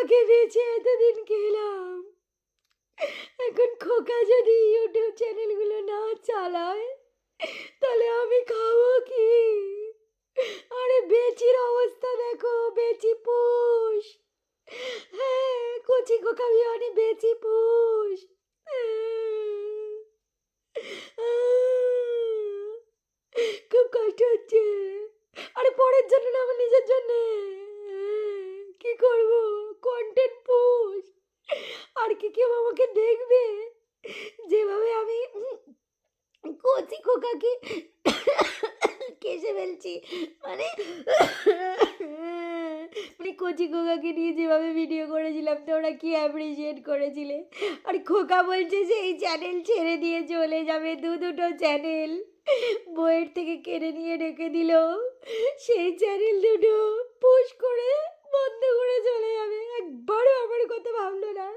খোকাকে বেচে এতদিন খেলাম। এখন খোকা যদি ইউটিউব চ্যানেলগুলো না চালায়, তাহলে আমি খাব কি? আরে বেচির অবস্থা দেখো, বেচি পোষ। হ্যাঁ কচি খোকা বিয়ানি বেচি পোষ। খুব কষ্ট হচ্ছে। আরে পরের জন্য না, আমার নিজের জন্য। কি করব? কন্টেন্ট পোস্ট আর কি কেউ আমাকে দেখবে? যেভাবে আমি কচি খোকাকে কেসে ফেলছি। মানে মানে কচি খোকাকে নিয়ে যেভাবে ভিডিও করেছিলাম তোমরা কি অ্যাপ্রিসিয়েট করেছিলে? আর খোকা বলছে যে, এই চ্যানেল ছেড়ে দিয়ে চলে যাবে দু দুটো চ্যানেল বইয়ের থেকে কেড়ে নিয়ে রেখে দিল। সেই চ্যানেল দুটো পুশ করে বন্ধ করে চলে যাবে। একবারও আমার কথা ভাবলো না।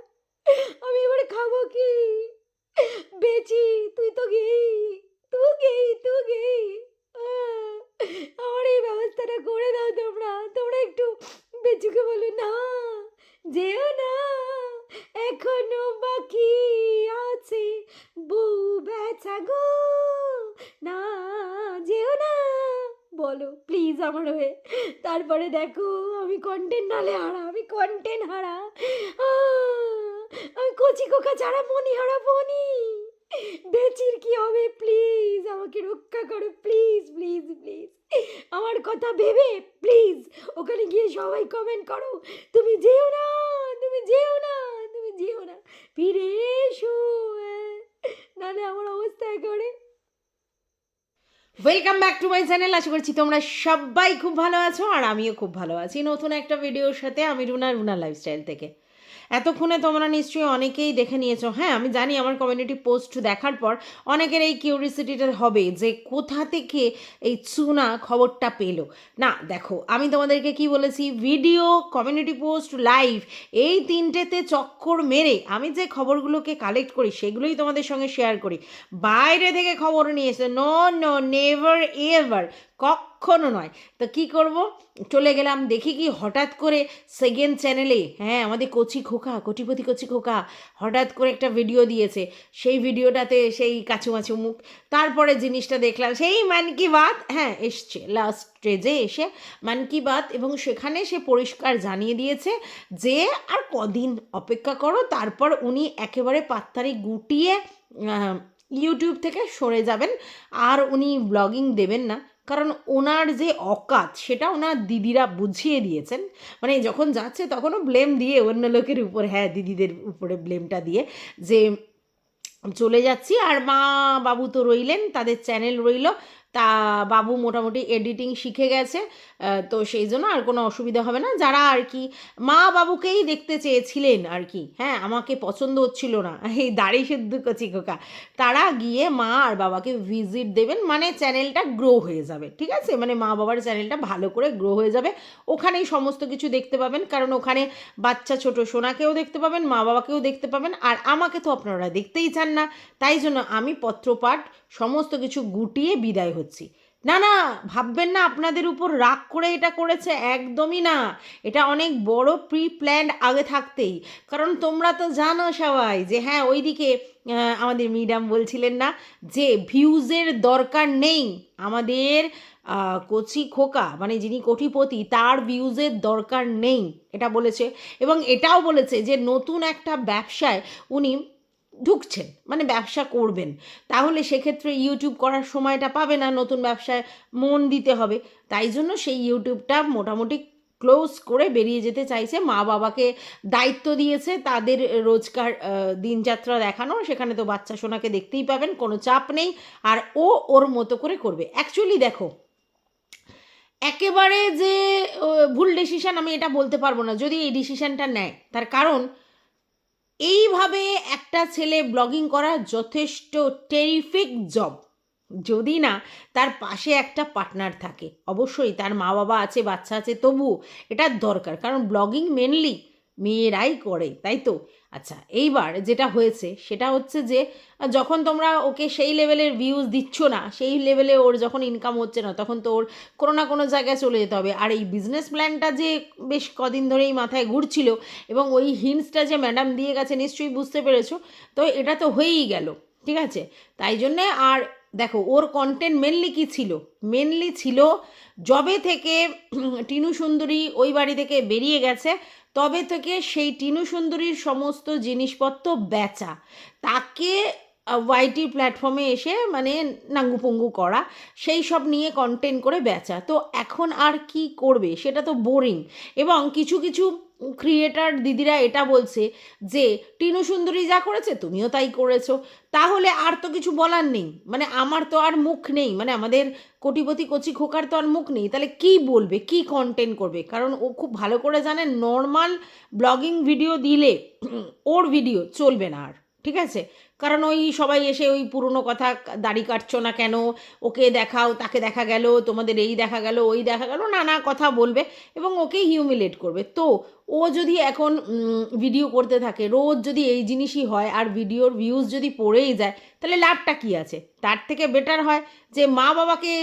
আমি এবারে খাব কি? বেচি, তুই তো গেই, তুই গেই তুই গেই। আমার এই ব্যবস্থাটা করে দাও তোমরা। তোমরা একটু বেচুকে বলো, না, যেও না, এখনও বাকি আছে। বউ বেচা গো, না, যেও না। বলো প্লিজ আমার হয়ে। তারপরে দেখো, আমি কন্টেন্ট নালে হারা, আমি কন্টেন্ট হারা। আমি কচি কোকা ছাড়া মনি হারা বনি। বেচির কি হবে প্লিজ আমাকে রক্ষা করো প্লিজ প্লিজ প্লিজ আমার কথা ভেবে প্লিজ ওখানে গিয়ে সবাই কমেন্ট করো, তুমি যেও না, তুমি যেও না, তুমি যেও না, ফিরে এসো। নাহলে আমার অবস্থা করে welcome back to my channel আশা করছি তোমরা সবাই খুব ভালো আছো আর আমিও খুব ভালো আছি। নতুন একটা ভিডিওর সাথে আমি রুনা রুনা লাইফস্টাইল থেকে। এতক্ষণে তোমরা নিশ্চয়ই অনেকেই দেখে নিয়েছো। হ্যাঁ আমি জানি আমার কমিউনিটি পোস্ট দেখার পর অনেকের এই কিউরিসিটিটা হবে যে কোথা থেকে এই চুনা খবরটা পেল। না, দেখো, আমি তোমাদেরকে কি বলেছি ভিডিও কমিউনিটি পোস্ট লাইভ এই তিনটেতে চক্কর মেরে আমি যে খবরগুলোকে কালেক্ট করি, সেগুলোই তোমাদের সঙ্গে শেয়ার করি। বাইরে থেকে খবর নিয়ে এসে নো নো নেভার এভার কখনো নয়। তো কি করব? চলে গেলাম, দেখি কি হঠাৎ করে সেকেন্ড চ্যানেলে হ্যাঁ আমাদের কচি খোকা, কোটিপতি কচি খোকা হঠাৎ করে একটা ভিডিও দিয়েছে। সেই ভিডিওটাতে সেই কাছুমাছু মুখ। তারপরে জিনিসটা দেখলাম, সেই মান কি বাত হ্যাঁ এসছে। লাস্ট স্টেজে এসে মান কি বাত এবং সেখানে সে পরিষ্কার জানিয়ে দিয়েছে যে, আর কদিন অপেক্ষা করো, তারপর উনি একেবারে পাত্তারি গুটিয়ে ইউটিউব থেকে সরে যাবেন। আর উনি ব্লগিং দেবেন না। কারণ ওনার যে অকাত, সেটা ওনার দিদিরা বুঝিয়ে দিয়েছেন। মানে যখন যাচ্ছে তখনও ব্লেম দিয়ে অন্য লোকের উপর হ্যাঁ দিদিদের উপরে ব্লেমটা দিয়ে যে, চলে যাচ্ছি। আর মা বাবু তো রইলেন, তাদের চ্যানেল রইল। তা বাবু মোটামুটি এডিটিং শিখে গেছে তো সেই জন্য আর কোনো অসুবিধা হবে না। যারা আর কি মা বাবুকেই দেখতে চেয়েছিলেন আর কি হ্যাঁ আমাকে পছন্দ হচ্ছিল না, এই দাড়ি সেদ্ধ কচি তারা গিয়ে মা আর বাবাকে ভিজিট দেবেন মানে চ্যানেলটা গ্রো হয়ে যাবে, ঠিক আছে? মানে মা বাবার চ্যানেলটা ভালো করে গ্রো হয়ে যাবে, ওখানেই সমস্ত কিছু দেখতে পাবেন, কারণ ওখানে বাচ্চা ছোট সোনাকেও দেখতে পাবেন, মা বাবাকেও দেখতে পাবেন, আর আমাকে তো আপনারা দেখতেই চান না, তাই জন্য আমি পত্রপাঠ সমস্ত কিছু গুটিয়ে বিদায় হচ্ছি না না, ভাববেন না, আপনাদের উপর রাগ করে এটা করেছে একদমই না। এটা অনেক বড় প্রি প্ল্যান্ড আগে থাকতেই। কারণ তোমরা তো জানো সবাই যে হ্যাঁ ওইদিকে আমাদের মিডাম বলছিলেন না যে ভিউজের দরকার নেই। আমাদের কচি খোকা মানে যিনি কোটিপতি, তার ভিউজের দরকার নেই। এটা বলেছে। এবং এটাও বলেছে যে, নতুন একটা ব্যবসায় উনি ঢুকছেন মানে ব্যবসা করবেন। তাহলে সেক্ষেত্রে ইউটিউব করার সময়টা পাবে না, নতুন ব্যবসায় মন দিতে হবে। তাই জন্য সেই ইউটিউবটা মোটামুটি ক্লোজ করে বেরিয়ে যেতে চাইছে। মা বাবাকে দায়িত্ব দিয়েছে তাদের রোজকার দিনযাত্রা দেখানো। সেখানে তো বাচ্চা সোনাকে দেখতেই পাবেন, কোনো চাপ নেই। আর ও ওর মতো করে করবে। অ্যাকচুয়ালি দেখো, একেবারে যে ভুল ডিসিশান আমি এটা বলতে পারব না। যদি এই ডিসিশানটা নেয়, তার কারণ এইভাবে একটা ছেলে ব্লগিং করা যথেষ্ট টেরিফিক জব যদি না, তার পাশে একটা পার্টনার থাকে। অবশ্যই তার মা বাবা আছে, বাচ্চা আছে তবু এটা দরকার। কারণ ব্লগিং মেনলি মেয়েরাই করে, তাই তো? আচ্ছা এইবার যেটা হয়েছে সেটা হচ্ছে যে, যখন তোমরা ওকে সেই লেভেলের ভিউজ দিচ্ছ না, সেই লেভেলে ওর যখন ইনকাম হচ্ছে না, তখন তো ওর কোনো না কোনো জায়গায় চলে যেতে হবে। আর এই বিজনেস প্ল্যানটা যে বেশ কদিন ধরেই মাথায় ঘুরছিল এবং ওই হিন্টসটা যে ম্যাডাম দিয়ে গেছে নিশ্চয়ই বুঝতে পেরেছ, তো এটা তো হয়েই গেল, ঠিক আছে? তাই জন্যে আর দেখো, ওর কন্টেন্ট মেনলি কি ছিল? মেনলি ছিল জবে থেকে টিনু সুন্দরী ওই বাড়ি থেকে বেরিয়ে গেছে তবে থেকে সেই টিনু সুন্দরীর সমস্ত জিনিসপত্র বেচা। তাকে ওয়াইটি প্ল্যাটফর্মে এসে মানে নাঙ্গুপুঙ্গু করা, সেই সব নিয়ে কন্টেন্ট করে বেচা। তো এখন আর কি করবে? সেটা তো বোরিং এবং কিছু কিছু ক্রিয়েটার দিদিরা এটা বলছে যে, টিনু সুন্দরী যা করেছে, তুমিও তাই করেছ। তাহলে আর তো কিছু বলার নেই। মানে আমার তো আর মুখ নেই। মানে আমাদের কোটিপতি কচি খোকার তো আর মুখ নেই। তাহলে কি বলবে? কি কন্টেন্ট করবে? কারণ ও খুব ভালো করে জানে নর্মাল ব্লগিং ভিডিও দিলে, ওর ভিডিও চলবে না আর। ঠিক আছে? কারণ ওই সবাই এসে ওই পুরনো কথা, দাড়ি কাটছো না কেন? ওকে দেখাও, তাকে দেখা গেল, তোমাদের এই দেখা গেল, ওই দেখা গেল নানা কথা বলবে এবং ওকে হিউমিলেট করবে। তো ও যদি এখন ভিডিও করতে থাকে, রোজ যদি এই জিনিসই হয় আর ভিডিওর ভিউজ যদি পড়েই যায়, তাহলে লাভটা কী আছে? তার থেকে বেটার হয় যে মা বাবাকে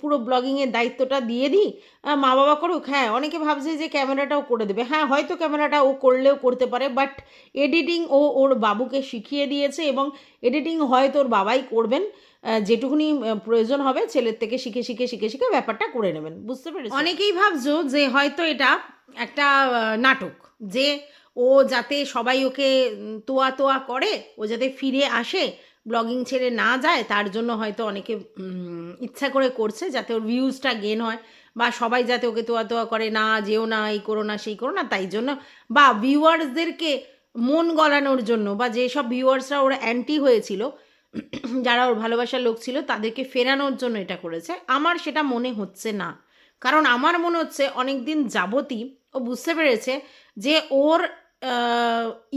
পুরো ব্লগিংয়ের দায়িত্বটা দিয়ে দিই মা বাবা করুক। হ্যাঁ অনেকে ভাবছে যে ক্যামেরাটাও করে দেবে। হ্যাঁ হয়তো ক্যামেরাটা ও করলেও করতে পারে বাট এডিটিং ও ওর বাবুকে শিখিয়ে দিয়েছে এবং এডিটিং হয়তো ওর বাবাই করবেন যেটুকুনি প্রয়োজন হবে ছেলের থেকে শিখে শিখে শিখে শিখে ব্যাপারটা করে নেবেন। বুঝতে পেরেছি অনেকেই ভাবছ যে হয়তো এটা একটা নাটক, যে ও যাতে সবাই ওকে তোয়া তোয়া করে, ও যাতে ফিরে আসে, ব্লগিং ছেড়ে না যায়, তার জন্য হয়তো অনেকে ইচ্ছা করে করছে যাতে ওর ভিউজটা গেন হয়, বা সবাই যাতে ওকে তোয়া তোয়া করে, না, যেও না, এই করো না, সেই করো না, তাই জন্য, বা ভিউয়ার্সদেরকে মন গলানোর জন্য বা যেসব ভিউয়ার্সরা ওর অ্যান্টি হয়েছিল, যারা ওর ভালোবাসার লোক ছিল, তাদেরকে ফেরানোর জন্য এটা করেছে। আমার সেটা মনে হচ্ছে না। কারণ আমার মনে হচ্ছে অনেক দিন যাবতই ও বুঝতে পেরেছে যে ওর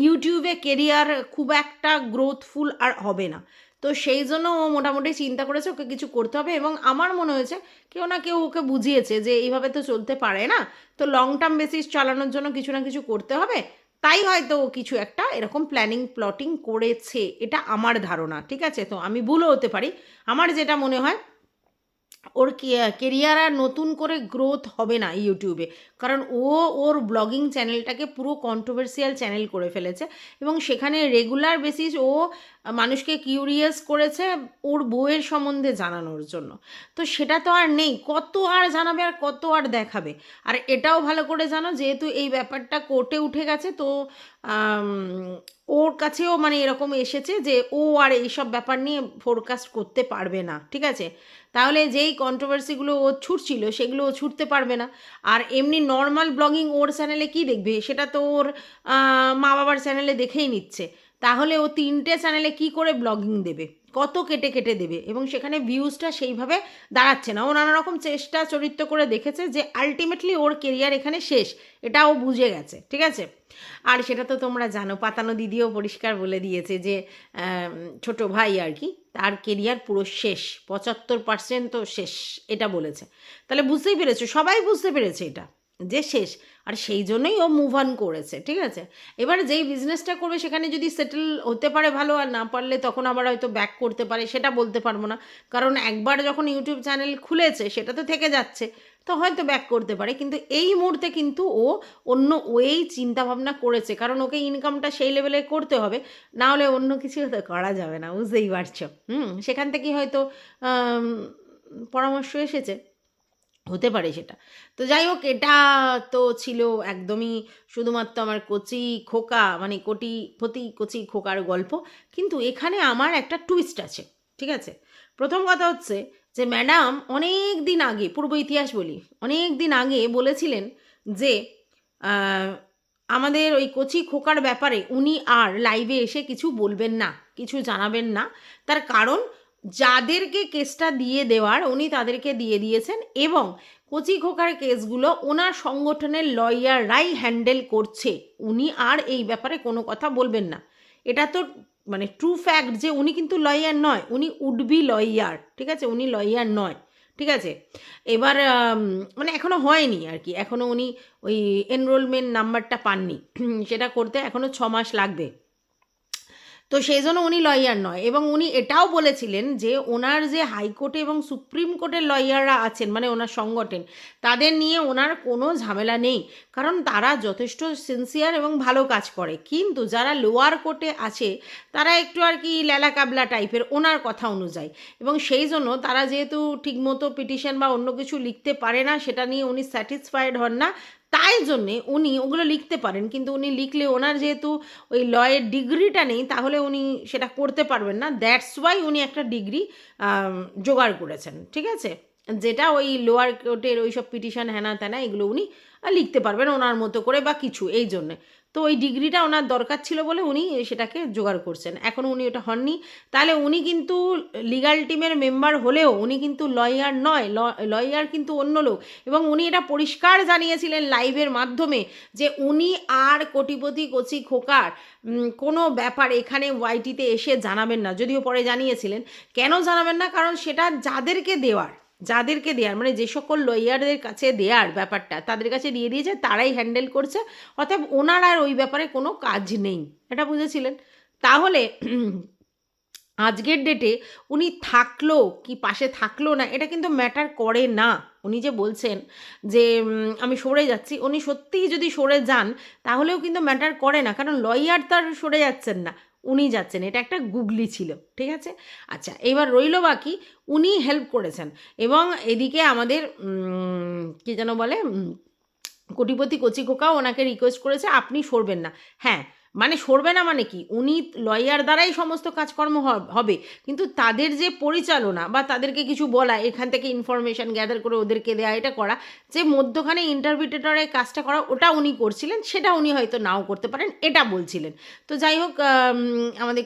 ইউটিউবে কেরিয়ার খুব একটা গ্রোথফুল আর হবে না। তো সেই জন্য ও মোটামুটি চিন্তা করেছে ওকে কিছু করতে হবে এবং আমার মনে হয়েছে কেউ না কেউ ওকে বুঝিয়েছে যে এইভাবে তো চলতে পারে না। তো লং টার্ম বেসিস চালানোর জন্য কিছু না কিছু করতে হবে। তাই হয়তো ও কিছু একটা এরকম প্ল্যানিং প্লটিং করেছে, এটা আমার ধারণা, ঠিক আছে? তো আমি ভুলও হতে পারি। আমার যেটা মনে হয়, ওর কেরিয়ার আর নতুন করে গ্রোথ হবে না ইউটিউবে কারণ ও ওর ব্লগিং চ্যানেলটাকে পুরো কন্ট্রোভার্সিয়াল চ্যানেল করে ফেলেছে এবং সেখানে রেগুলার বেসিস ও মানুষকে কিউরিয়াস করেছে ওর বউয়ের সম্বন্ধে জানানোর জন্য। তো সেটা তো আর নেই, কত আর জানাবে আর কত আর দেখাবে? আর এটাও ভালো করে জানো, যেহেতু এই ব্যাপারটা কোর্টে উঠে গেছে, তো ওর কাছেও মানে এরকম এসেছে যে ও আর এইসব ব্যাপার নিয়ে ফোরকাস্ট করতে পারবে না, ঠিক আছে? তাহলে যেই কন্ট্রোভার্সিগুলো ও ছুটছিল, সেগুলো ও ছুটতে পারবে না। আর এমনি নর্মাল ব্লগিং ওর চ্যানেলে কি দেখবে? সেটা তো ওর মা বাবার চ্যানেলে দেখেই নিচ্ছে। তাহলে ও তিনটে চ্যানেলে কি করে ব্লগিং দেবে? কত কেটে কেটে দেবে? এবং সেখানে ভিউজটা সেইভাবে দাঁড়াচ্ছে না। ও নানা রকম চেষ্টা, চরিত্র করে দেখেছে যে আলটিমেটলি ওর কেরিয়ার এখানে শেষ। এটা ও বুঝে গেছে, ঠিক আছে? আর সেটা তো তোমরা জানো, পাতানো দিদিও পরিষ্কার বলে দিয়েছে যে ছোট ভাই আর কি, তার কেরিয়ার পুরো শেষ। পঁচাত্তর পার্সেন্ট তো শেষ, এটা বলেছে। তাহলে বুঝতেই পেরেছ? সবাই বুঝতে পেরেছে এটা। যে শেষ। আর সেই জন্যই ও মুভ অন করেছে, ঠিক আছে? এবার যেই বিজনেসটা করবে, সেখানে যদি সেটেল হতে পারে ভালো আর না পারলে তখন আবার হয়তো ব্যাক করতে পারে, সেটা বলতে পারব না। কারণ একবার যখন ইউটিউব চ্যানেল খুলেছে, সেটা তো থেকে যাচ্ছে, তো হয়তো ব্যাক করতে পারে। কিন্তু এই মুহূর্তে কিন্তু ও অন্য ওয়েই চিন্তাভাবনা করেছে। কারণ ওকে ইনকামটা সেই লেভেলে করতে হবে, না হলে অন্য কিছু তো করা যাবে না, বুঝতেই পারছ? হুম, সেখান থেকেই হয়তো পরামর্শ এসেছে। হতে পারে সেটা। তো যাই হোক, এটা তো ছিল একদমই শুধুমাত্র আমার কচি খোকা মানে কোটি পতি কচি খোকার গল্প। কিন্তু এখানে আমার একটা টুইস্ট আছে, ঠিক আছে? প্রথম কথা হচ্ছে যে ম্যাডাম অনেক দিন আগে, পূর্ব ইতিহাস বলি অনেক দিন আগে বলেছিলেন যে আমাদের ওই কচি খোকার ব্যাপারে উনি আর লাইভে এসে কিছু বলবেন না, কিছু জানাবেন না। তার কারণ যাদেরকে কেসটা দিয়ে দেওয়ার, উনি তাদেরকে দিয়ে দিয়েছেন এবং কচি খোকার কেসগুলো ওনার সংগঠনের লয়াররাই হ্যান্ডেল করছে। উনি আর এই ব্যাপারে কোনো কথা বলবেন না। এটা তো মানে ট্রু ফ্যাক্ট যে উনি কিন্তু লয়ার নয়, উনি উড বি লয়ার ঠিক আছে? উনি লয়ার নয়, ঠিক আছে? এবার মানে এখনও হয়নি আর কি। এখনও উনি ওই এনরোলমেন্ট নাম্বারটা পাননি। সেটা করতে এখনও ছ মাস লাগবে। তো সেই জন্য উনি লয়ার নয়। এবং উনি এটাও বলেছিলেন যে ওনার যে হাইকোর্টে এবং সুপ্রিম কোর্টের লয়াররা আছেন মানে ওনার সংগঠন, তাদের নিয়ে ওনার কোনো ঝামেলা নেই। কারণ তারা যথেষ্ট সিনসিয়ার এবং ভালো কাজ করে। কিন্তু যারা লোয়ার কোর্টে আছে, তারা একটু আর কি লেলা কাবলা টাইপের ওনার কথা অনুযায়ী। এবং সেই জন্য তারা যেহেতু ঠিকমতো পিটিশন বা অন্য কিছু লিখতে পারে না, সেটা নিয়ে উনি স্যাটিসফাইড হন না। তাই জন্যে উনি ওগুলো লিখতে পারেন। কিন্তু উনি লিখলে ওনার যেহেতু ওই লয়ের ডিগ্রিটা নেই, তাহলে উনি সেটা করতে পারবেন না। দ্যাটস ওয়াই উনি একটা ডিগ্রি জোগাড় করেছেন, ঠিক আছে? যেটা ওই লোয়ার কোর্টের ওই সব পিটিশন হ্যানা ত্যানা এগুলো উনি লিখতে পারবেন ওনার মতো করে বা কিছু, এই জন্যে। তো ওই ডিগ্রিটা ওনার দরকার ছিল বলে উনি সেটাকে জোগাড় করছেন। এখনও উনি ওটা হননি। তাহলে উনি কিন্তু লিগাল টিমের মেম্বার হলেও উনি কিন্তু লয়ার নয় লয়ার কিন্তু অন্য লোক। এবং উনি এটা পরিষ্কার জানিয়েছিলেন লাইভের মাধ্যমে যে উনি আর কোটিপতি কচি খোকার কোনো ব্যাপার এখানে ওয়াইটিতে এসে জানাবেন না। যদিও পরে জানিয়েছিলেন। কেন জানাবেন না? কারণ সেটা যাদেরকে দেওয়ার। যাদেরকে দেওয়ার মানে যে সকল লয়ারদের কাছে দেওয়ার ব্যাপারটা, তাদের কাছে দিয়ে দিয়েছে, তারাই হ্যান্ডেল করছে অতএব ওনার আর ওই ব্যাপারে কোনো কাজ নেই। এটা বুঝেছিলেন? তাহলে আজকের ডেটে উনি থাকল কি পাশে থাকল না, এটা কিন্তু ম্যাটার করে না। উনি যে বলছেন যে আমি সরে যাচ্ছি, উনি সত্যিই যদি সরে যান, তাহলেও কিন্তু ম্যাটার করে না, কারণ লয়ার তার সরে যাচ্ছেন না। উনি যাচ্ছেন। এটা একটা গুগলি ছিল, ঠিক আছে? আচ্ছা এবার রইল বাকি, উনি হেল্প করেছেন এবং এদিকে আমাদের কি যেন বলে কোটিপতি কচি খোকাও ওনাকে রিকোয়েস্ট করেছে, আপনি সরবেন না। হ্যাঁ মানে সরবে না মানে কি? উনি লয়ার দ্বারাই সমস্ত কাজকর্ম হবে। কিন্তু তাদের যে পরিচালনা বা তাদেরকে কিছু বলা, এখান থেকে ইনফরমেশন গ্যাদার করে ওদেরকে দেওয়া এটা করা, যে মধ্যখানে ইন্টারভিউটেটরের কাজটা করা, ওটা উনি করছিলেন, সেটা উনি হয়তো নাও করতে পারেন, এটা বলছিলেন। তো যাই হোক আমাদের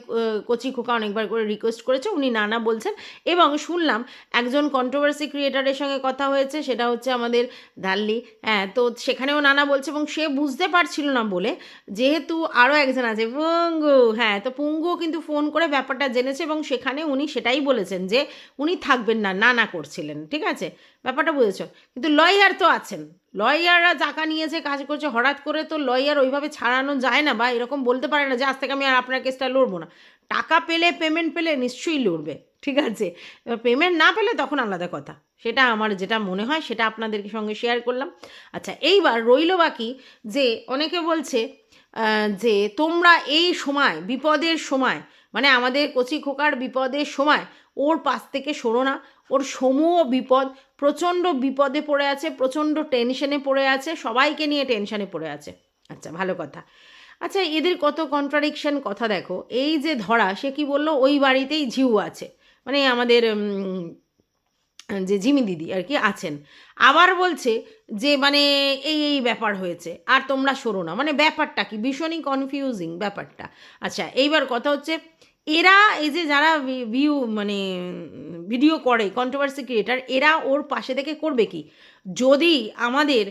কচি খোকা অনেকবার করে রিকোয়েস্ট করেছে, উনি না না বলছেন। এবং শুনলাম একজন কন্ট্রোভার্সি ক্রিয়েটারের সঙ্গে কথা হয়েছে, সেটা হচ্ছে আমাদের দাল্লি হ্যাঁ তো সেখানেও নানা বলছে এবং সে বুঝতে পারছিল না বলে, যেহেতু আরও একজন আছে, পুঙ্গু। হ্যাঁ তো পুঙ্গুও কিন্তু ফোন করে ব্যাপারটা জেনেছে এবং সেখানে উনি সেটাই বলেছেন যে উনি থাকবেন না না না করছিলেন, ঠিক আছে? ব্যাপারটা বুঝেছ? কিন্তু লয়ার তো আছেন। লয়াররা টাকা নিয়েছে কাজ করছে, হঠাৎ করে তো লয়ার ওইভাবে ছাড়ানো যায় না বা এরকম বলতে পারে না যে, আজ থেকে আমি আর আপনার কেসটা লড়বো না। টাকা পেলে, পেমেন্ট পেলে নিশ্চয়ই লড়বে, ঠিক আছে? পেমেন্ট না পেলে তখন আলাদা কথা। সেটা আমার যেটা মনে হয় সেটা আপনাদের সঙ্গে শেয়ার করলাম। আচ্ছা এইবার রইল বাকি যে অনেকে বলছে যে তোমরা এই সময়, বিপদের সময় মানে আমাদের কচি খোকার বিপদের সময়, ওর পাশ থেকে সরো না। ওর সমূহ বিপদ, প্রচণ্ড বিপদে পড়ে আছে, প্রচণ্ড টেনশনে পড়ে আছে, সবাইকে নিয়ে টেনশনে পড়ে আছে। আচ্ছা ভালো কথা। আচ্ছা এদের কত কন্ট্রাডিকশন কথা দেখো। এই যে ধরা, সে কি বলল? ওই বাড়িতেই ঝিউ আছে। মানে আমাদের যে জিমি দিদি আর কি আছেন। আবার বলছে যে মানে এই এই ব্যাপার হয়েছে, আর তোমরা সরো না। মানে ব্যাপারটা কি? ভীষণই কনফিউজিং ব্যাপারটা। আচ্ছা এইবার কথা হচ্ছে, এরা এই যে যারা ভিউ মানে ভিডিও করে কন্ট্রোভার্সি ক্রিয়েটার এরা ওর পাশে থেকে করবে কি? যদি আমাদের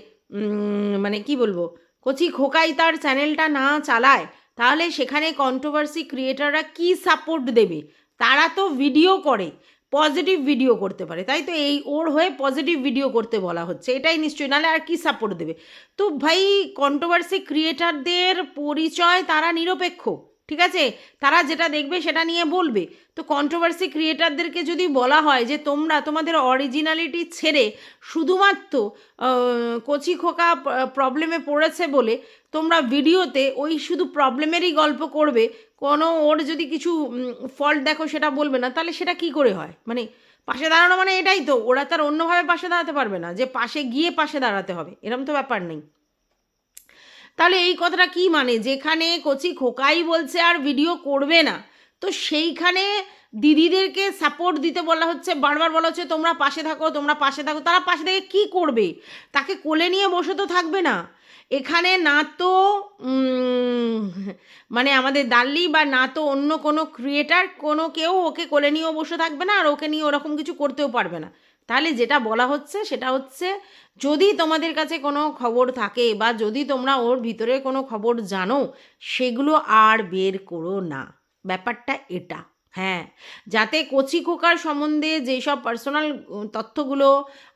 মানে কি বলব, কচি খোকাই তার চ্যানেলটা না চালায়, তাহলে সেখানে কন্ট্রোভার্সি ক্রিয়েটাররা কি সাপোর্ট দেবে? তারা তো ভিডিও করে। পজিটিভ ভিডিও করতে পারে। তাই তো এই ওর হয়ে পজিটিভ ভিডিও করতে বলা হচ্ছে। এটাই নিশ্চয়ই, নাহলে আর কি সাপোর্ট দেবে? তো ভাই কন্ট্রোভার্সি ক্রিয়েটারদের পরিচয় তারা নিরপেক্ষ। ঠিক আছে? তারা যেটা দেখবে সেটা নিয়ে বলবে। তো কন্ট্রোভার্সি ক্রিয়েটারদেরকে যদি বলা হয় যে তোমরা তোমাদের অরিজিনালিটি ছেড়ে শুধুমাত্র কচি খোকা প্রবলেমে পড়েছে বলে তোমরা ভিডিওতে ওই শুধু প্রবলেমেরই গল্প করবে, কোনো ওর যদি কিছু ফল্ট দেখো সেটা বলবে না, তাহলে সেটা কি করে হয়? মানে পাশে দাঁড়ানো মানে এটাই তো, ওরা তার অন্যভাবে পাশে দাঁড়াতে পারবে না, যে পাশে গিয়ে পাশে দাঁড়াতে হবে, এরম তো ব্যাপার নেই। তাহলে এই কথাটা কি মানে? যেখানে কচি খোকাই বলছে আর ভিডিও করবে না, তো সেইখানে দিদিদেরকে সাপোর্ট দিতে বলা হচ্ছে, বারবার বলা হচ্ছে, তোমরা পাশে থাকো, তোমরা পাশে থাকো। তারা পাশে থেকে কি করবে? তাকে কোলে নিয়ে বসে তো থাকবে না। এখানে না তো মানে আমাদের দাল্লি বা না তো অন্য কোনো ক্রিয়েটার কোনো কেউ ওকে কোলে নিয়েও বসে থাকবে না, আর ওকে নিয়ে ওরকম কিছু করতেও পারবে না। তাহলে যেটা বলা হচ্ছে সেটা হচ্ছে যদি তোমাদের কাছে কোনো খবর থাকে বা যদি তোমরা ওর ভিতরে কোনো খবর জানো সেগুলো আর বের করো না। ব্যাপারটা এটা হ্যাঁ। যাতে কচি খোকার সম্বন্ধে যেসব পার্সোনাল তথ্যগুলো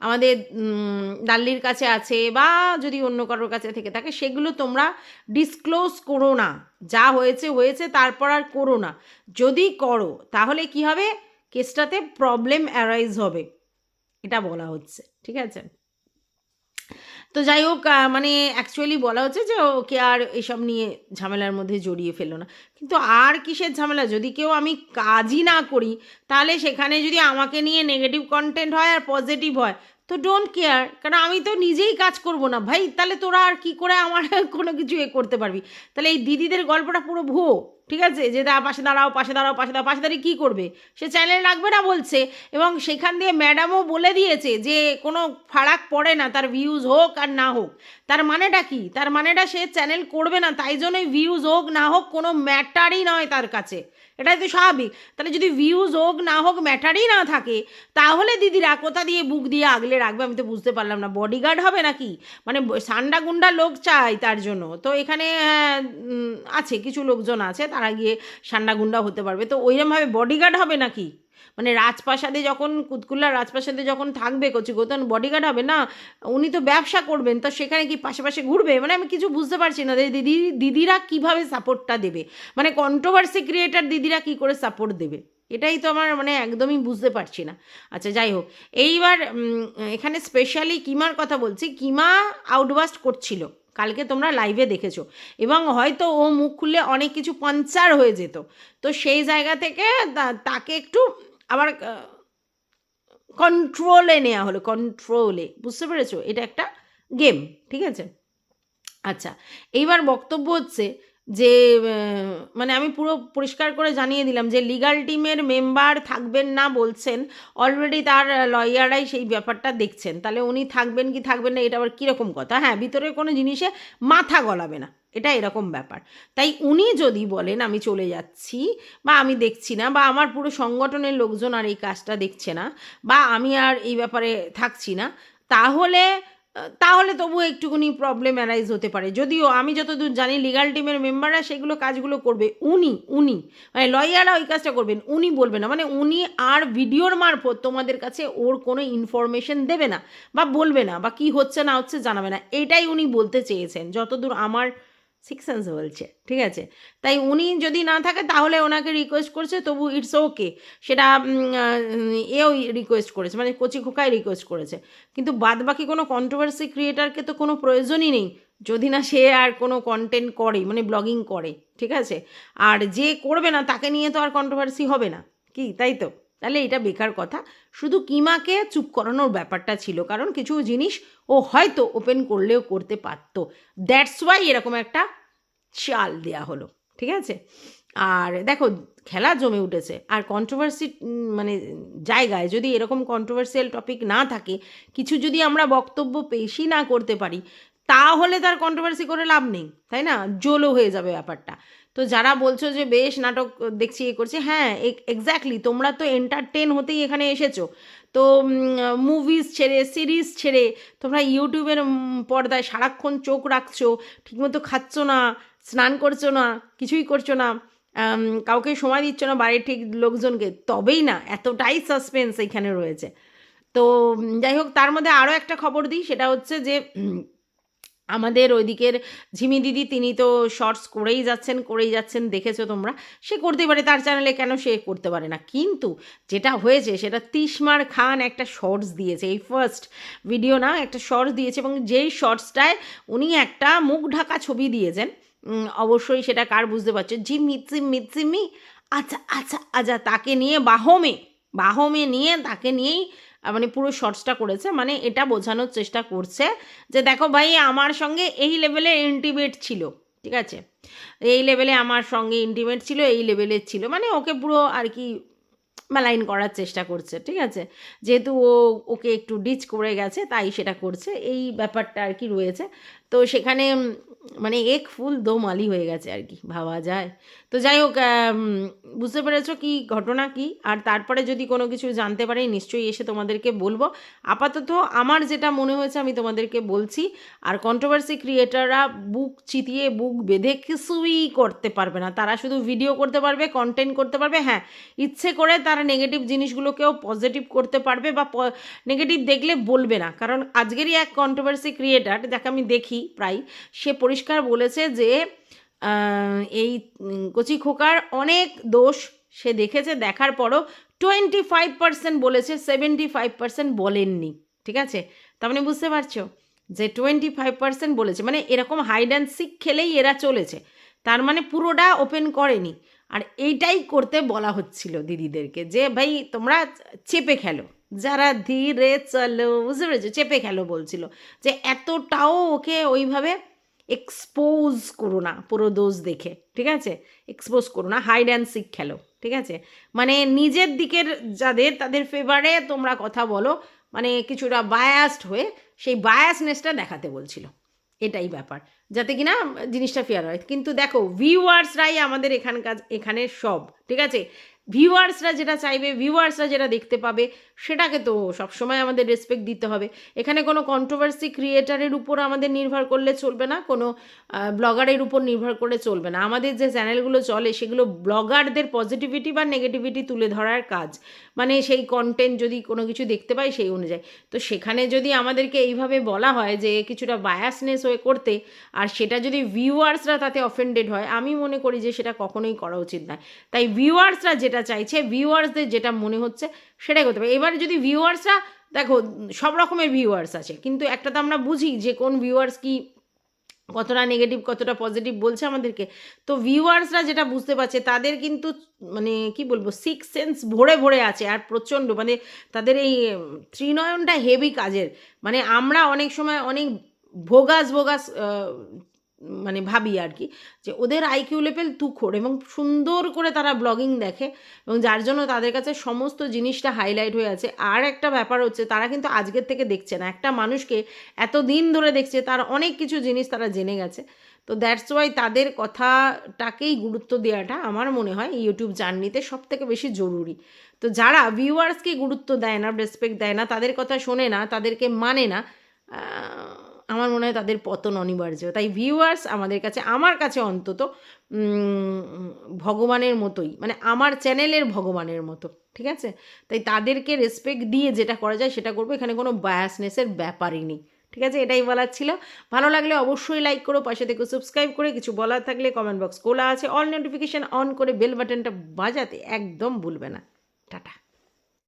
আমাদের উম, ডাল্লির কাছে আছে বা যদি অন্য কারোর কাছে থেকে থাকে সেগুলো তোমরা ডিসক্লোজ করো না। যা হয়েছে হয়েছে তারপর আর করো না। যদি করো তাহলে কি হবে? কেসটাতে প্রবলেম অ্যারাইজ হবে। এটা বলা হচ্ছে, ঠিক আছে? তো যাই হোক মানে অ্যাকচুয়ালি বলা হচ্ছে যে ওকে আর এসব নিয়ে ঝামেলার মধ্যে জড়িয়ে ফেলো না। কিন্তু আর কিসের ঝামেলা? যদি কেউ আমি কাজই না করি, তাহলে সেখানে যদি আমাকে নিয়ে নেগেটিভ কন্টেন্ট হয় আর পজিটিভ হয় তো ডোন্ট কেয়ার কারণ আমি তো নিজেই কাজ করব না ভাই, তাহলে তোরা আর কি করে আমার কোনো কিছু এ করতে পারবি? তাহলে এই দিদিদের গল্পটা পুরো ভুয়ো, ঠিক আছে? যে দা, পাশে দাঁড়াও পাশে দাঁড়াও পাশে দাঁড়াও, পাশে দাঁড়িয়ে কী করবে? সে চ্যানেল রাখবে না বলছে, এবং সেখান দিয়ে ম্যাডামও বলে দিয়েছে যে কোনো ফারাক পড়ে না, তার ভিউজ হোক আর না হোক। তার মানেটা কি? তার মানেটা সে চ্যানেল করবে না, তাই জন্যই ভিউজ হোক না হোক, কোনো ম্যাটারই নয় তার কাছে। এটাই তো স্বাভাবিক। তাহলে যদি ভিউজ হোক না হোক ম্যাটারই না থাকে তাহলে দিদিরা কোথা দিয়ে বুক দিয়ে আগলে রাখবে আমি তো বুঝতে পারলাম না। বডিগার্ড হবে নাকি? মানে সান্ডা গুন্ডা লোক চাই তার জন্য। তো এখানে হ্যাঁ, আছে কিছু লোকজন আছে তারা গিয়ে সান্ডা গুন্ডা হতে পারবে। তো ওইরকমভাবে বডিগার্ড হবে নাকি? মানে রাজপ্রাসাদে যখন কুতকুল্লা রাজপ্রাসাদে যখন থাকবে কচি তখন বডিগার্ড হবে না, উনি তো ব্যবসা করবেন, তো সেখানে কি পাশে পাশে ঘুরবে? মানে আমি কিছু বুঝতে পারছি না দিদি, দিদিরা কীভাবে সাপোর্টটা দেবে? মানে কন্ট্রোভার্সি ক্রিয়েটার দিদিরা কি করে সাপোর্ট দেবে? এটাই তো আমার মানে একদমই বুঝতে পারছি না। আচ্ছা যাই হোক, এইবার এখানে স্পেশালি কিমার কথা বলছি। কিমা আউটবাস্ট করছিল, কালকে তোমরা লাইভে দেখেছ, এবং হয়তো ও মুখ খুললে অনেক কিছু পাঞ্চার হয়ে যেত। তো সেই জায়গা থেকে তাকে একটু আবার কন্ট্রোলে নেওয়া হলো কন্ট্রোলে বুঝতে পেরেছ? এটা একটা গেম ঠিক আছে? আচ্ছা এইবার বক্তব্য হচ্ছে যে মানে আমি পুরো পরিষ্কার করে জানিয়ে দিলাম যে লিগাল টিমের মেম্বার থাকবেন না বলছেন অলরেডি তার লয়াররাই সেই ব্যাপারটা দেখছেন। তাহলে উনি থাকবেন কি থাকবেন না, এটা আবার কীরকম কথা? হ্যাঁ ভিতরে কোনো জিনিসে মাথা গলাবে না। এটা এরকম ব্যাপার। তাই উনি যদি বলেন, আমি চলে যাচ্ছি, বা আমি দেখছি না, বা আমার পুরো সংগঠনের লোকজন আর এই কাজটা দেখছে না, বা আমি আর এই ব্যাপারে থাকছি না, তাহলে তাহলে তবু একটুকুনি প্রবলেম অ্যারাইজ হতে পারে। যদিও আমি যতদূর জানি লিগাল টিমের মেম্বাররা সেগুলো কাজগুলো করবে। উনি উনি মানে লয়াররা ওই কাজটা করবেন, উনি বলবে না। মানে উনি আর ভিডিওর মারফত তোমাদের কাছে ওর কোনো ইনফরমেশন দেবে না, বা বলবে না, বা কি হচ্ছে না হচ্ছে জানাবে না। এটাই উনি বলতে চেয়েছেন। যতদূর আমার সিক্স সেন্স বলছে, ঠিক আছে? তাই উনি যদি না থাকে, তাহলে ওনাকে রিকোয়েস্ট করছে, তবু ইটস ওকে সেটা এও রিকোয়েস্ট করেছে মানে কচি খোকায় রিকোয়েস্ট করেছে। কিন্তু বাদ বাকি কোনো কন্ট্রোভার্সি ক্রিয়েটারকে তো কোনো প্রয়োজনই নেই, যদি না সে আর কোনো কন্টেন্ট করে মানে ব্লগিং করে, ঠিক আছে? আর যে করবে না, তাকে নিয়ে তো আর কন্ট্রোভার্সি হবে না, কি? তাই তো? তাহলে এটা বেকার কথা। শুধু কিমাকে চুপ করানোর ব্যাপারটা ছিল, কারণ কিছু জিনিস ও হয়তো ওপেন করলেও করতে পারতো। দ্যাটস ওয়াই এরকম একটা চাল দেয়া হলো, ঠিক আছে? আর দেখো, খেলা জমে উঠেছে। আর কন্ট্রোভার্সি মানে জায়গায় যদি এরকম কন্ট্রোভার্সিয়াল টপিক না থাকে, কিছু যদি আমরা বক্তব্য পেশই না করতে পারি, তাহলে তার কন্ট্রোভার্সি করে লাভ নেই, তাই না? জোলো হয়ে যাবে ব্যাপারটা। তো যারা বলছো যে বেশ নাটক দেখছি, এ করছি হ্যাঁ এক্স্যাক্টলি তোমরা তো এন্টারটেন হতেই এখানে এসেছ। তো মুভিজ ছেড়ে সিরিজ ছেড়ে, তোমরা ইউটিউবের পর্দায় সারাক্ষণ চোখ রাখছো, ঠিকমতো খাচ্ছ না, স্নান করছ না, কিছুই করছ না কাউকে সময় দিচ্ছ না বাড়ির ঠিক লোকজনকে, তবেই না, এতটাই সাসপেন্স এখানে রয়েছে। তো যাই হোক, তার মধ্যে আরও একটা খবর দিই, সেটা হচ্ছে যে আমাদের ওইদিকের ঝিমি দিদি, তিনি তো শর্টস করেই যাচ্ছেন করেই যাচ্ছেন, দেখেছ তোমরা? সে করতে পারে, তার চ্যানেলে কেন সে করতে পারে না? কিন্তু যেটা হয়েছে, সেটা তিসমার খান একটা শর্টস দিয়েছে, এই ফার্স্ট ভিডিও না, একটা শর্টস দিয়েছে এবং যেই শর্টসটায় উনি একটা মুখ ঢাকা ছবি দিয়েছেন অবশ্যই সেটা কার বুঝতে পারছ? জিমি জিমি জিমি আচ্ছা আচ্ছা আচ্ছা তাকে নিয়ে বাহমে বাহমে নিয়ে তাকে নিয়েই মানে পুরো শর্টসটা করেছে মানে এটা বোঝানোর চেষ্টা করছে যে দেখো ভাই, আমার সঙ্গে এই লেভেলে ইন্টিমেট ছিল, ঠিক আছে? এই লেভেলে আমার সঙ্গে ইন্টিমেট ছিল, এই লেভেলের ছিল মানে ওকে পুরো আর কি মেলাইন করার চেষ্টা করছে, ঠিক আছে? যেহেতু ও ওকে একটু ডিচ করে গেছে, তাই সেটা করছে, এই ব্যাপারটা আর কি রয়েছে। তো সেখানে মানে এক ফুল দোমালি হয়ে গেছে আর কি, ভাবা যায়। তো যাই হোক বুঝতে পেরেছ কি ঘটনা কি? আর তারপরে যদি কোনো কিছু জানতে পারি, নিশ্চয়ই এসে তোমাদেরকে বলব। আপাতত আমার যেটা মনে হয়েছে, আমি তোমাদেরকে বলছি, আর কন্ট্রোভার্সি ক্রিয়েটাররা বুক চিতিয়ে, বুক বেঁধে কিছুই করতে পারবে না। তারা শুধু ভিডিও করতে পারবে কন্টেন্ট করতে পারবে হ্যাঁ ইচ্ছে করে তারা নেগেটিভ জিনিসগুলোকেও পজিটিভ করতে পারবে বা নেগেটিভ দেখলে বলবে না। কারণ আজকেরই এক কন্ট্রোভার্সি ক্রিয়েটার যাকে আমি দেখি প্রায়, সে পরিষ্কার বলেছে যে এই কচি খোকার অনেক দোষ সে দেখেছে, দেখার পরও টোয়েন্টি ফাইভ পার্সেন্ট বলেছে সেভেন্টি ফাইভ পার্সেন্ট বলেননি। ঠিক আছে? তার মানে বুঝতে পারছ? যে টোয়েন্টি ফাইভ পার্সেন্ট বলেছে মানে এরকম হাইড অ্যান্ড সিক খেলেই এরা চলেছে। তার মানে পুরোটা ওপেন করেনি। আর এইটাই করতে বলা হচ্ছিল দিদিদেরকে যে, ভাই, তোমরা চেপে খেলো। যারা ধীরে চলো, বুঝতে পেরেছ? চেপে খেলো বলছিল। যে এতটাও ওকে ওইভাবে এক্সপোজ করো না, পুরো দোষ দেখে, ঠিক আছে? এক্সপোজ করো না হাইড অ্যান্ড সিক খেলো, ঠিক আছে? মানে নিজের দিকের যাদের, তাদের ফেভারে তোমরা কথা বলো মানে কিছুটা বায়াসড হয়ে সেই বায়াসনেসটা দেখাতে বলছিল। এটাই ব্যাপার, যাতে কিনা জিনিসটা ফেয়ার হয়। কিন্তু দেখো ভিউয়ার্সরাই আমাদের এখানকার এখানে সব, ঠিক আছে? ভিউয়ার্সরা যেটা চাইবে ভিউয়ার্সরা যেটা দেখতে পাবে সেটাকে তো সবসময় আমাদের রেসপেক্ট দিতে হবে। এখানে কোনো কন্ট্রোভার্সি ক্রিয়েটারের উপর আমাদের নির্ভর করলে চলবে না, কোনো ব্লগারের উপর নির্ভর করে চলবে না। আমাদের যে চ্যানেলগুলো চলে, সেগুলো ব্লগারদের পজিটিভিটি বা নেগেটিভিটি তুলে ধরার কাজ। মানে সেই কন্টেন্ট যদি কোনো কিছু দেখতে পাই, সেই অনুযায়ী। তো সেখানে যদি আমাদেরকে এইভাবে বলা হয় যে, কিছুটা বায়াসনেস হয়ে করতে, আর সেটা যদি ভিউয়ার্সরা তাতে অফেন্ডেড হয়, আমি মনে করি যে, সেটা কখনোই করা উচিত নয়। তাই ভিউয়ার্সরা যেটা চাইছে ভিউয়ার্সদের যেটা মনে হচ্ছে সেটাই করতে হবে এবার যদি ভিউয়ার্সরা দেখো, সব রকমের ভিউয়ার্স আছে, কিন্তু একটা তো আমরা বুঝি যে কোন ভিউয়ার্স কি কতটা নেগেটিভ কতটা পজিটিভ বলছে আমাদেরকে। তো ভিউয়ার্সরা যেটা বুঝতে পারছে, তাদের কিন্তু মানে কি বলব সিক্স সেন্স ভরে ভরে আছে, আর প্রচণ্ড মানে তাদের এই ত্রিনয়নটা হেভি কাজের। মানে আমরা অনেক সময় অনেক ভোগাস ভোগাস মানে ভাবি আর কি, যে ওদের আইকিউ লেভেল তুখোর এবং সুন্দর করে তারা ব্লগিং দেখে এবং যার জন্য তাদের কাছে সমস্ত জিনিসটা হাইলাইট হয়ে আছে। আর একটা ব্যাপার হচ্ছে, তারা কিন্তু আজকের থেকে দেখছে না। একটা মানুষকে এত দিন ধরে দেখছে, তার অনেক কিছু জিনিস তারা জেনে গেছে। তো দ্যাটস ওয়াই তাদের কথাটাকেই গুরুত্ব দেওয়াটা আমার মনে হয় ইউটিউব জার্নিতে সব থেকে বেশি জরুরি। তো যারা ভিউয়ার্সকে গুরুত্ব দেয় না রেসপেক্ট দেয় না, তাদের কথা শোনে না, তাদেরকে মানে না আমার মনে হয় তাদের পতন অনিবার্য। তাই ভিউয়ার্স আমাদের কাছে, আমার কাছে অন্তত ভগবানের মতোই মানে আমার চ্যানেলের ভগবানের মতো, ঠিক আছে? তাই তাদেরকে রেসপেক্ট দিয়ে যেটা করা যায় সেটা করব, এখানে কোনো বায়াসনেসের ব্যাপারই নেই, ঠিক আছে? এটাই বলার ছিল। ভালো লাগলে অবশ্যই লাইক করো, পাশে থেকে সাবস্ক্রাইব করে, কিছু বলার থাকলে কমেন্ট বক্স খোলা আছে অল নোটিফিকেশান অন করে বেল বাটনটা বাজাতে একদম ভুলবে না। টাটা।